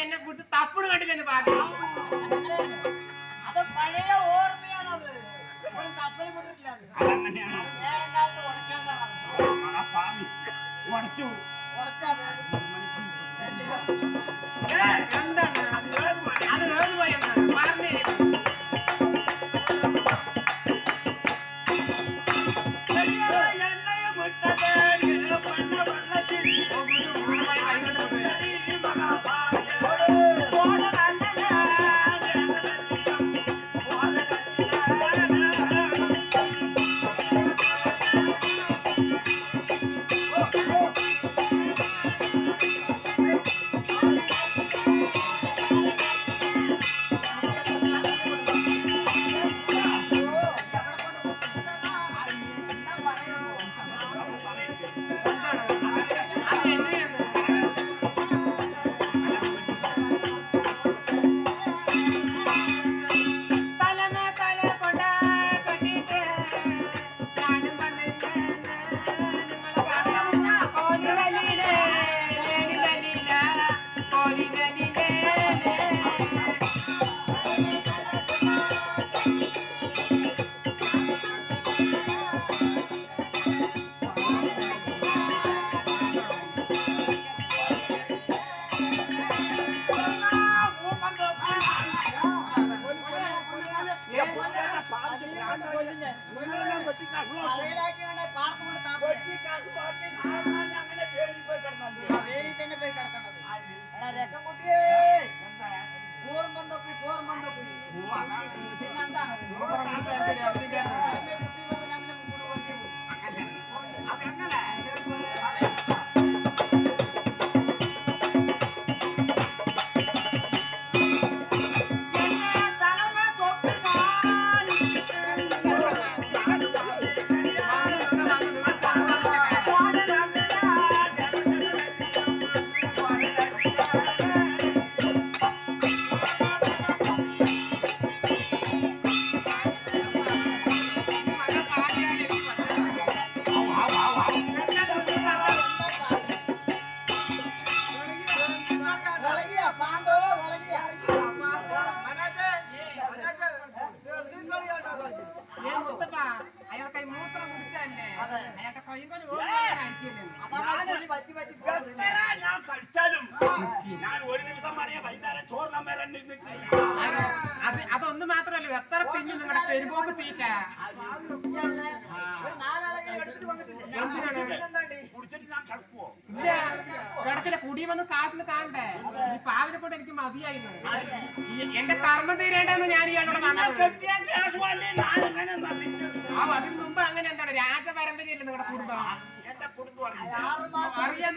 அவனுக்கு என்ன கொடுத்து தப்புன்னு கண்டு பாக்கலாம் அது பழைய ஓர்மையானது. தப்பது மட்டும் இல்லாது நேரம் காலத்து உடச்சாங்க உடச்சு உடச்சாது. ரெண்டு ഞാൻ ഒരു നിമിഷം പണിയാ വൈകുന്നേരം ചോറ് നമ്മ രണ്ട് അത് അതൊന്നും മാത്രമല്ല എത്ര തിങ്ങി നിങ്ങളുടെ പെരുമ്പോക്ക് തീറ്റ. കിടക്കില്ല കുടി വന്ന് കാട്ടിൽ കാണണ്ടേ? ഈ പാവിനെ കൊണ്ട് എനിക്ക് മതിയായിരുന്നു എന്റെ കർമ്മം തീരേണ്ടെന്ന് ഞാൻ ഇയാളോട് ആ അതിന് മുമ്പ് അങ്ങനെ എന്താണ്? രാജപരമ്പരയല്ലേ നിങ്ങളുടെ കുടുംബം? അറിയാൻ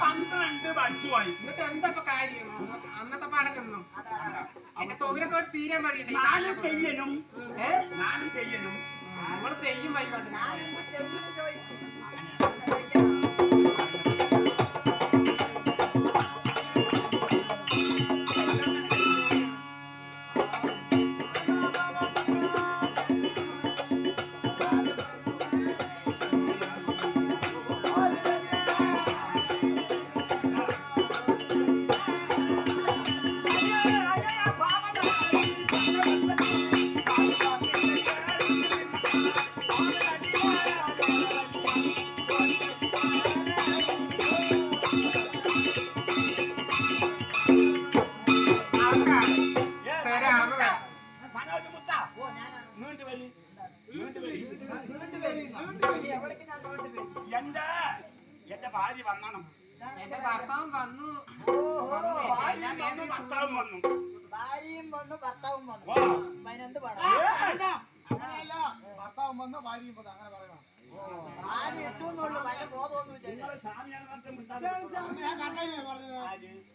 പന്ത്രണ്ട് പഠിച്ചുപോയി എന്നിട്ട് എന്താ കാര്യം അന്നത്തെ പാടക്കുന്നു എന്റെ തൊഴിലൊക്കെ ഒരു തീരാൻ വഴിയുണ്ട് ഞാനും ചെയ്യനും ഞാനും ചെയ്യനും നിങ്ങൾ തെയ്യും വഴി ഞാൻ ചോദിക്കും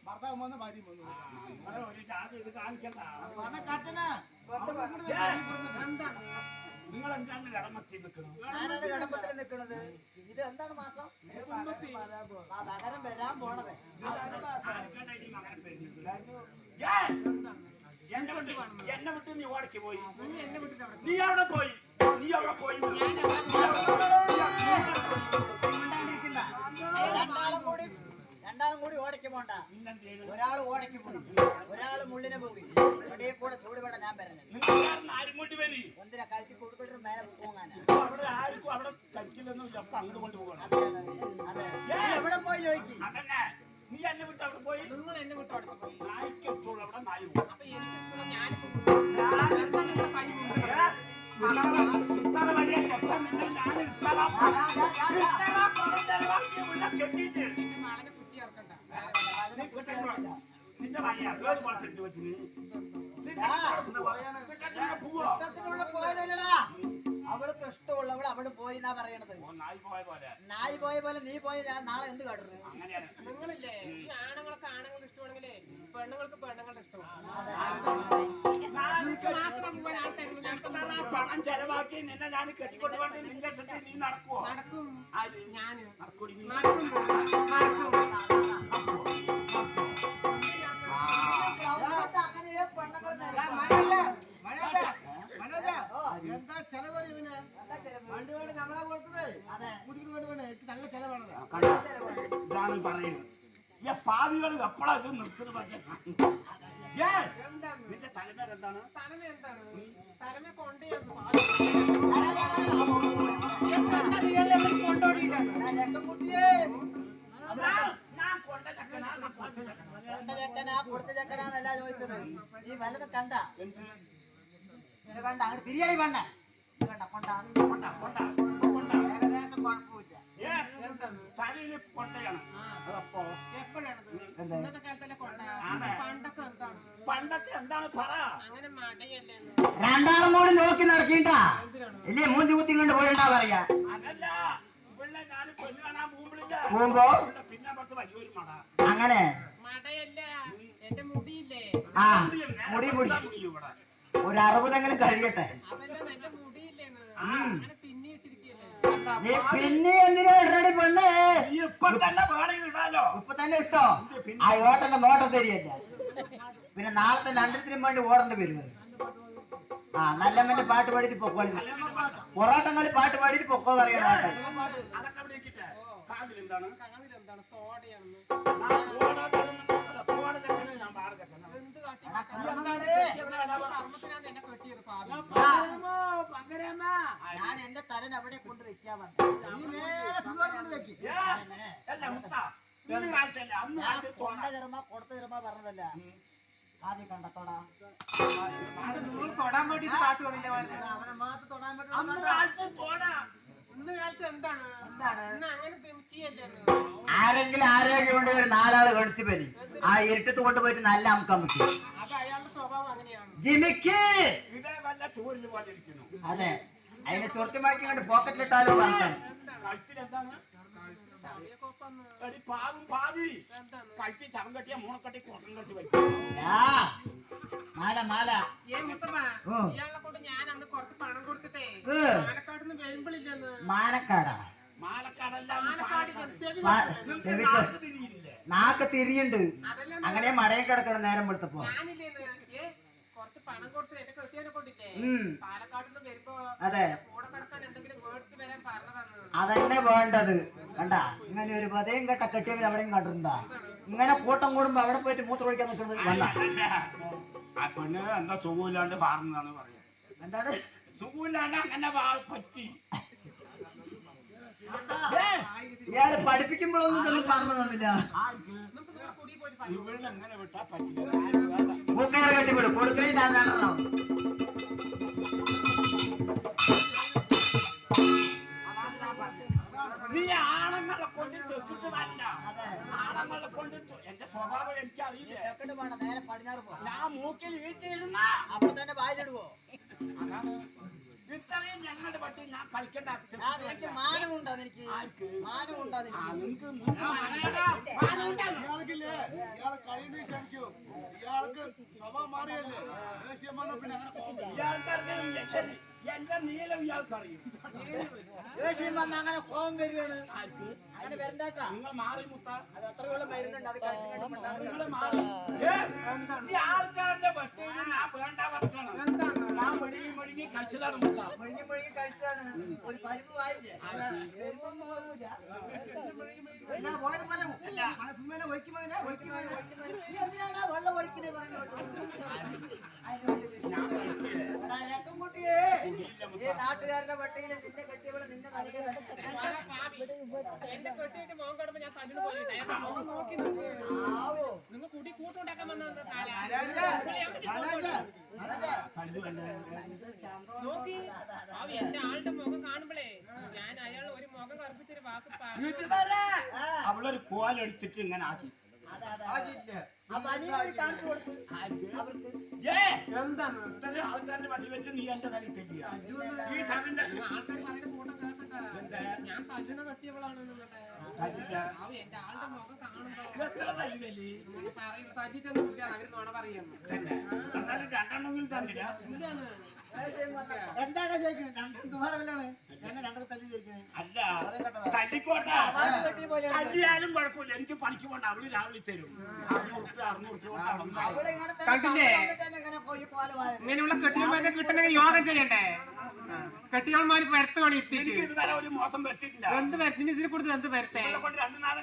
ഭർത്താവും വന്നു ഭാര്യയും വന്നു നിങ്ങൾ എന്താണ് കടമത്തി നിൽക്കണം ഞാനാണ് കടമ്പത്തിൽ നിൽക്കുന്നത് ഇത് എന്താണ് മാസം ആ പകരം വരാൻ? ഏ, എന്നെ വിട്ട് എന്നെ വിട്ട് നീ ഓടിച്ചു പോയി നീ എന്നെ അവിടെ പോയി നീ അവിടെ പോയി. രണ്ടാളും കൂടി രണ്ടാളും കൂടി ഓടയ്ക്ക് പോണ്ട? ഒരാൾ ഓടയ്ക്ക് പോയി ഒരാൾ മുള്ളിനെ പോയി ഇവിടെ കൂടെ ചൂടുപെട ഞാൻ പറഞ്ഞത് ഒന്നിനെ കഴുത്തി കൊടുക്കൊരു മേലെ പോകാനാണ് അവിടെ ആർക്കും അവിടെ കഴിക്കില്ലെന്നും ഇല്ല അങ്ങോട്ട് കൊണ്ടുപോകണം അതെ. അതെ നീ എവിടെ പോയി ചോദിക്കും അതന്നെ നീ എന്നെ വിട്ട് അവിടെ പോയി. നിങ്ങൾ എന്നെ വിട്ട് അവിടെ പോയി. നായ്ക്ക് എത്തോളം അവിടെ നായി പോകും. അവൾക്ക് ഇഷ്ടമുള്ളവൾ അവിടെ പോയി എന്നാ പറയണത്? നായി പോയ പോലെ. നായി പോയ പോലെ നീ പോയി നാളെ എന്ത് കാട്ടുന്നു? നിങ്ങളില്ലേ ഈ ആണുങ്ങൾക്ക് ആണുങ്ങളുടെ ഇഷ്ടമാണെങ്കിലേ പെണ്ണുങ്ങൾക്ക് പെണ്ണുങ്ങളുടെ ഇഷ്ടമാണ്. മാത്രം മുമ്പ് ഞാൻ തരുന്നു ഞാൻ എത്ര പണം ചെലവാക്കി നിന്നെ ഞാൻ കെട്ടിക്കൊണ്ട് വേണ്ടി നിന്റെ ഇഷ്ടത്തിൽ നീ നടക്കുവോ? നടക്കും. ആര്? ഞാൻ. നടക്കൂടി നീ നടക്കും. നടക്കും. അങ്ങനെ പെണ്ണുങ്ങൾ എന്താ ചെലവ്? ഇതിന് വണ്ടി വേണം നമ്മളെ കൊടുത്തത് അതെ. കുട്ടിക്ക് വേണ്ടി വേണം എനിക്ക് നല്ല ചെലവാണത്. ഇതാണ് പറയുന്നത്. ഈ പാവികൾ എപ്പോഴാ ഇത് നിർത്തുന്നത്? പക്ഷേ ഏ, എന്താണ് നിന്റെ തലമേൽ എന്താണ് തലമ എന്താണ് തലമ കൊണ്ടുവന്നു കൊണ്ടോടിയിട്ടാണ് കുട്ടിയെ ഞാൻ- ഞാൻ കൊണ്ട ചക്കനാ ഞാൻ കൊടുത്ത ചക്കനാ കൊണ്ട ചെക്കനാ കൊടുത്ത ചെക്കനാന്നല്ല ചോദിച്ചത് നീ വല്ലതും കണ്ട എന്ത് ഇത് കണ്ട അങ്ങനെ തിരിയടി വേണ്ട ഇത് കണ്ട കൊണ്ട കൊണ്ട കൊണ്ട കൊണ്ട ഏകദേശം തലയിൽ കൊണ്ടയാണ്. അതപ്പോ പണ്ടൊക്കെ എന്താണ്? പണ്ടൊക്കെ എന്താണ് പറ. അങ്ങനെ മടയല്ലേ രണ്ടാളും കൂടി നോക്കി നടക്കിട്ടാ. ഇല്ലേ മൂഞ്ചി കുത്തി കൊണ്ട് പോയിണ്ടാ പറയാ. പോകുമ്പോ? ഇവിടെ വലിയൊരു മട. അങ്ങനെ? മടയല്ല. എന്റെ മുടിയില്ലേ? ആ മുടി മുടി. ഒരു അറുപതെങ്കിലും കഴിയട്ടെ. അതല്ല നീ പിന്നെ എന്തിനാ ഇടണടി പെണ്ണ്? ഇപ്പൊ തന്നെ വേണമെങ്കിൽ ഇടാലോ. ഇപ്പൊ തന്നെ ഇട്ടോ? ആ ഓട്ടന്റെ നോട്ടം ശരിയല്ല. പിന്നെ നാളത്തെ രണ്ടരത്തിനും വേണ്ടി ഓടേണ്ടി വരും ആ നല്ലമ്മന്റെ പാട്ട് പാടിയിട്ട് പൊക്കോളി. പൊറോട്ടം കളി പാട്ട് പാടിയിട്ട് പൊക്കോ പറയണ എന്താണ്? ഞാൻ എന്റെ തലൻ അവിടെ കൊണ്ട് വെക്കാൻ കൊണ്ട് ചെറുമ കൊടുത്ത ചെറുമ പറഞ്ഞതല്ല ആദ്യം കണ്ടത്തോടാ തൊടാൻ അവനെ മാത്രം തൊടാൻ ആരെങ്കിലും ആരോഗ്യം കൊണ്ട് ഒരു നാലാൾ കടിച്ചു പനി. ആ ഇരുട്ടത്ത് കൊണ്ടുപോയിട്ട് നല്ല അമുക്കം അങ്ങനെയാണ്. ജിമിക്ക്! പോലെ ഇരിക്കുന്നു അതെ. അതിനെ ചുരുട്ടി മാറ്റി കണ്ട് പോക്കറ്റിലിട്ടാലോ പറഞ്ഞാണ് പറഞ്ഞു എന്താണ്? സമയൊക്കെ ഒപ്പന്ന് എടി പാവും പാവി. എന്താണ് കഴുത്തി ചവം കെട്ടിയ മൂണക്കട്ടി കുടം കെട്ടി വയ്ക്കും. ആ മാല മാല. ഞാൻ അന്ന് കുറച്ച് പണം കൊടുത്തിട്ടേ. പാലക്കാട് നിന്ന് വരുമ്പോഴില്ലെന്ന് നാക്ക് തിരിയുണ്ട്. അങ്ങനെ മടയിൽ കിടക്കണം നേരം വെളുത്തപ്പോ. അതെ. അതന്നെ വേണ്ടത്. കണ്ട? ഇങ്ങനെ ഒരു പതയും കെട്ട കെട്ടിയവൻ എവിടെയും കണ്ടിട്ടുണ്ടാ? ഇങ്ങനെ കൂട്ടം കൂടുമ്പോ അവിടെ പോയിട്ട് മൂത്ര ഒഴിക്കാൻ നിൽക്കുന്നത് വേണ്ട ആ എന്താ സുഖമില്ലാണ്ട് പാർന്നതാണ് പറയാ. എന്താണ്? സുഖമില്ലാണ്ട് അങ്ങനെ പറ്റി. ഇയാൾ പഠിപ്പിക്കുമ്പോഴൊന്നും പറഞ്ഞു തന്നില്ല. ആർക്ക്? വിട്ടാ നിങ്ങളെ മുപ്പത്തിയാറ് കെട്ടിപ്പിട് കൊടുക്കണേ ഞാൻ നടണം നീ ആണങ്ങളെ കൊണ്ട് തെറ്റിട്ടതല്ല ആണങ്ങളെ കൊണ്ട് എന്റെ സ്വഭാവം എനിക്ക് അറിയില്ല നേരെ പടിഞ്ഞാറ് പോ ഞാൻ മൂക്കിൽ വീട്ടിലിരുന്ന അപ്പൊ തന്നെ വായിലിടുവോ? അതാണ് ഞങ്ങളുടെ പറ്റി ഞാൻ കളിക്കേണ്ട. ആ നിനക്ക് മാനമുണ്ടോ നിനക്ക് ആർക്ക്? മാനമുണ്ടോ ആ, നിനക്ക് നിങ്ങക്ക് ഇയാൾക്കില്ലേ ഇയാളെ കൈ നീ ക്ഷമിക്കൂ. ഇയാൾക്ക് സ്വഭാവം മാറിയല്ലേ? ദേഷ്യം വന്ന പിന്നെ അങ്ങനെ പോകും ഇയാൾക്കറിയില്ല എന്റെ നീല ഇയാൾക്കറിയും ദേഷ്യം വന്ന അങ്ങനെ കോപം വരികയാണ്. അങ്ങനെ വരണ്ടാട്ടാ നിങ്ങൾ മാറി മുത്ത. അത് എത്രയോളം മരുന്നുണ്ട് അത് കഴിച്ചിട്ട് ഈ ആൾക്കാരുടെ പറ്റിയിൽ ഞാൻ വേണ്ട ഭക്ഷണം. ഞാൻ മെഴുകി മെഴുകി കഴിച്ചതാണ് മുത്ത. മുഴുങ്ങി കഴിച്ചതാണ്. ഒരു പരിപ്പ് വായില്ലേ പോയത് പോരെ. ആ, സുമ്മേനെ ഒഴിക്കും മകനെ, നീ എന്തിനാടാ വെള്ളം ഒഴിക്കണേ പറഞ്ഞോട്ട്? നാട്ടുകാരുടെ പട്ടിയിൽ നിന്നെ കെട്ടിയവൾ നിന്നെ എന്റെ കെട്ടിയിട്ട് മോൻ കിടമ്പോ ഞാൻ തല്ലിന് പോയിട്ട് നോക്കി നിങ്ങൾ കൂട്ടി കൂട്ടുണ്ടാക്കാൻ വന്ന. നോക്കി. എന്റെ ആളുടെ മുഖം കാണുമ്പോഴേ ഞാൻ അയാൾ ഒരു മുഖം കറുപ്പിച്ചൊരു വാക്ക് അവളൊരു കോലെടുത്തിട്ട് ഇങ്ങനെ ആക്കി? അപ്പൊ അനിയനൊരു കാണിച്ചു കൊടുത്തു? അവർക്ക് എന്താണ്? ഇത്രയും ആൾക്കാരുടെ പറ്റി വെച്ച് നീ എന്റെ തലി തെറ്റിയ ഈ സമയത്ത് ഞാൻ തല്ലിനെ കാണുമ്പോ. എത്ര തല്ലി തല്ലി? തല്ലിട്ടൊന്നും അവർ നുണ പറയുന്നു. എന്നാലും രണ്ടെണ്ണമെങ്കിലും തന്നില്ല. എന്താണ് ചോദിക്കുന്നത്? രണ്ടും ദൂരമില്ലാണ് ഞാൻ രണ്ടര തല്ലി ചോദിക്കണേ അല്ല തല്ലിക്കോട്ടെ. തല്ലിയാലും കുഴപ്പമില്ല. എനിക്ക് പണിക്ക് പോണ്ട അവൾ രാവിലെ തരും. ഇങ്ങനെയുള്ള കെട്ടിയന്മാരെ കിട്ടണമെങ്കിൽ യോഗം ചെയ്യണ്ടേ? കെട്ടിയന്മാര് പരത്ത് പണി എനിക്ക് ഇട്ടിട്ട് ഇതുവരെ ഒരു മോശം പറ്റിയിട്ടില്ല. എന്ത് പരത്തിന് ഇതിനെ കൊടുത്ത് എന്ത് പരത്തേ? രണ്ടു നാളെ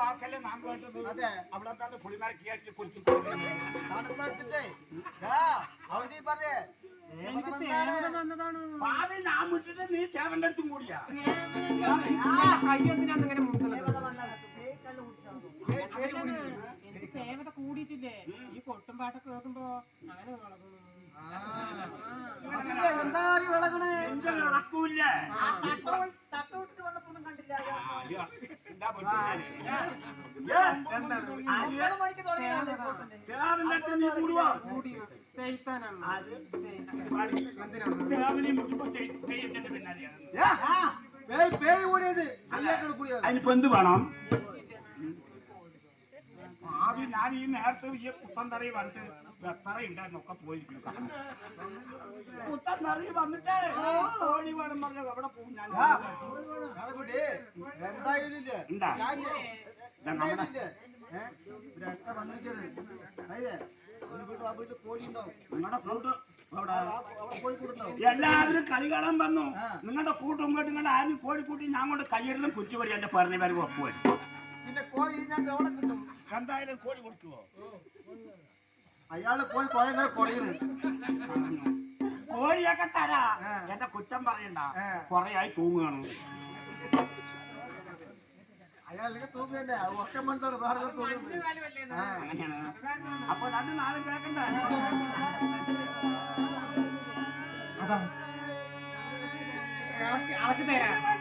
വാക്കല്ലേ നാം കേട്ടത് അതെ അവിടെ തന്നെ പുളിമരക്കിയാക്കി കുറിച്ച് തണുപ്പെടുത്തിട്ടേ അവിടെ വന്നതാണ്. ഭാവി ഞാൻ വിട്ടിട്ട് നീ ചേവന്റെ അടുത്തും കൂടിയാ? ഇങ്ങനെ എനിക്ക് ദേവത കൂടിയിട്ടില്ലേ? ഈ കൊട്ടും പാട്ടൊക്കെ കേൾക്കുമ്പോ അങ്ങനെ. അതില്ലേ, എന്താ ഇളക്കൂല്ലേ ആ തട്ട വിട്ടിട്ട് വന്നപ്പോഴും കണ്ടില്ല. അതിനിപ്പോ എന്ത് വേണം ആദ്യം ഞാൻ ഈ നേരത്തെ ഈ പുത്തന്തറ വന്നിട്ട് എത്ര ഉണ്ടായിരുന്നൊക്കെ പോയിരിക്കും പുത്തന്തറ വന്നിട്ട് കോഴി വേണം പറഞ്ഞ എവിടെ പോകും ഞാൻ എന്താ? നിങ്ങളുടെ കൂട്ട് എല്ലാവരും കളി കാണാൻ വന്നു. നിങ്ങളുടെ കൂട്ടും ഇങ്ങോട്ട് നിങ്ങളുടെ ആരും കോഴി കൂട്ടി ഞാൻ കൊണ്ട് കയ്യറിലും കുറ്റിപടി എന്റെ പറഞ്ഞ പേര് ഒപ്പുവരും പിന്നെ കോഴി ഞാൻ എന്തായാലും കോഴി കൊടുക്കുവോ? അയാൾ പോയി കുറെ നേരം കൊടയുന്നു കോഴിയൊക്കെ തരാ. ആ. എന്റെ കുറ്റം പറയണ്ട. ആ. കൊറേ ആയി തൂങ്ങുകയാണ് അയാൾക്ക് തൂങ്ങണ്ടേ ഒക്കെ മണ്ടാണ് വേറെ അങ്ങനെയാണ്. അപ്പൊ രണ്ട് നാളും കേൾക്കണ്ട അളക്ക് അളക്ക് തരാം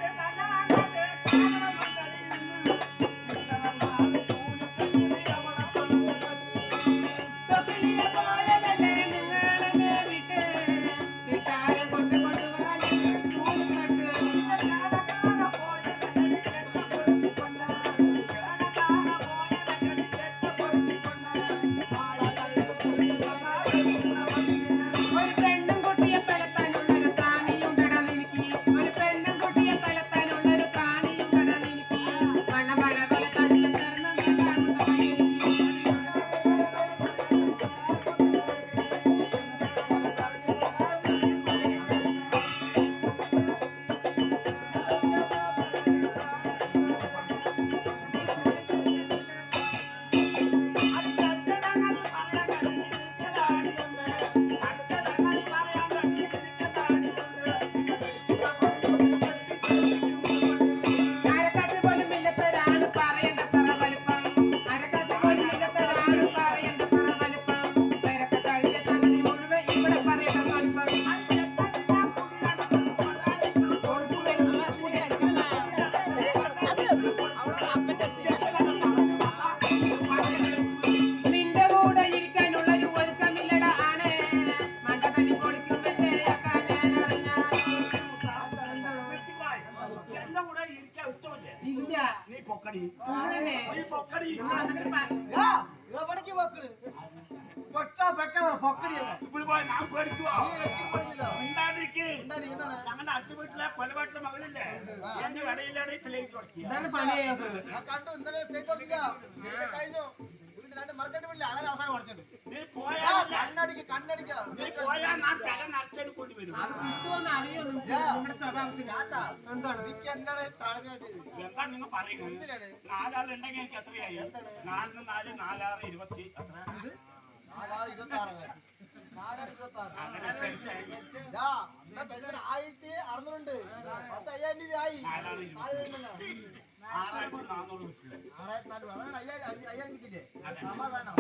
నీ పొక్కడి నీ పొక్కడి ఎవరికి పొక్కడు పొక్క పెక్క పొక్కడి ఇప్పుడు పోయి నాకు పడుతువా ഉണ്ടാതിരിക്കേ ഞങ്ങളുടെ അച്ചുപറ്റിലെ കൊലപാട്ടിലെ മകളില്ലേ? എന്റെ കടയിലാണ് ഇതിലേക്ക് തുടക്കി കണ്ടു ഇന്നലെ കഴിഞ്ഞു? കണ്ട് മറക്കട്ടുമില്ല അതാണ് അവസാനം അടച്ചത് നീ പോയാ കണ്ണടിക്ക് കണ്ണടിക്ക നീ പോയാ ഞാൻ തല നരച്ചടി കൊണ്ട് വരും. അത് കിട്ടുമെന്ന് അറിയോ നിങ്ങളുടെ സ്വഭാവത്തിൽ. എന്താണ്? എനിക്ക് എന്താണ് താഴ്ന്നിട്ട് എന്താ നിങ്ങൾ പറയുന്നത്? നാലാളുണ്ടെങ്കിൽ എനിക്ക് എത്രയായി? നാലിന് നാല് നാലാറ് ഇരുപത്തി എത്ര നാലാറ് ഇരുപത്തി ആറ് ആയിരത്തി അറുന്നൂറുണ്ട്. പത്ത് അയ്യായിരം രൂപ ആയി നാലാറ് ஆறாயிரத்தி நானூறு ஆறாயிரத்தி நானூறு ஐயா ஐயா சமாதானம்